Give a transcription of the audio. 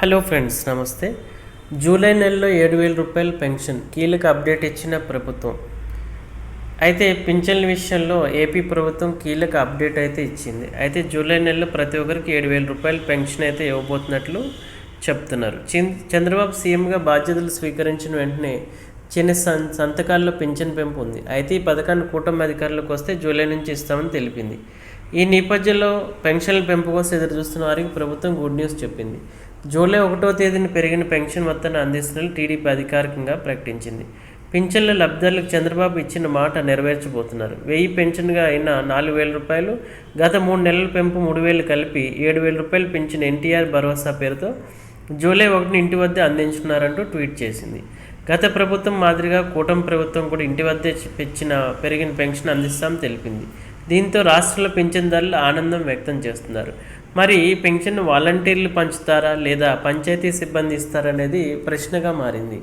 Hello friends నమస్తే. July నెలలో ఏడు వేల రూపాయల పెన్షన్ కీలక అప్డేట్ ఇచ్చిన ప్రభుత్వం. అయితే పింఛన్ల విషయంలో ఏపీ ప్రభుత్వం కీలక అప్డేట్ అయితే ఇచ్చింది. అయితే జూలై నెలలో ప్రతి ఒక్కరికి ఏడు వేల రూపాయల పెన్షన్ అయితే ఇవ్వబోతున్నట్లు చెప్తున్నారు. చంద్ చంద్రబాబు సీఎంగా బాధ్యతలు స్వీకరించిన వెంటనే చిన్న సం సంతకాల్లో పింఛన్ పెంపు ఉంది. అయితే ఈ పథకాన్ని కూటమి అధికారులకు వస్తే జూలై నుంచి ఇస్తామని తెలిపింది. ఈ నేపథ్యంలో పెన్షన్ల పెంపు కోసం ఎదురు చూస్తున్న వారికి ప్రభుత్వం గుడ్ న్యూస్ చెప్పింది. జూలై ఒకటో తేదీన పెరిగిన పెన్షన్ మొత్తాన్ని అందిస్తున్నట్లు టీడీపీ అధికారికంగా ప్రకటించింది. పింఛన్ల లబ్ధిదారులకు చంద్రబాబు ఇచ్చిన మాట నెరవేర్చబోతున్నారు. వెయ్యి పెన్షన్గా అయిన నాలుగు వేల రూపాయలు గత మూడు నెలల పెంపు మూడు వేలు కలిపి ఏడు వేల రూపాయలు పెంచిన ఎన్టీఆర్ భరోసా పేరుతో జూలై ఒకటిని ఇంటి వద్ద అందించున్నారంటూ ట్వీట్ చేసింది. గత ప్రభుత్వం మాదిరిగా కూటమి ప్రభుత్వం కూడా ఇంటి వద్దే పెంచిన పెరిగిన పెన్షన్ అందిస్తామని తెలిపింది. దీంతో రాష్ట్రంలో పింఛన్దారులు ఆనందం వ్యక్తం చేస్తున్నారు. మరి ఈ పెన్షన్ వాలంటీర్లు పంచుతారా లేదా పంచాయతీ సిబ్బంది ఇస్తారా అనేది ప్రశ్నగా మారింది.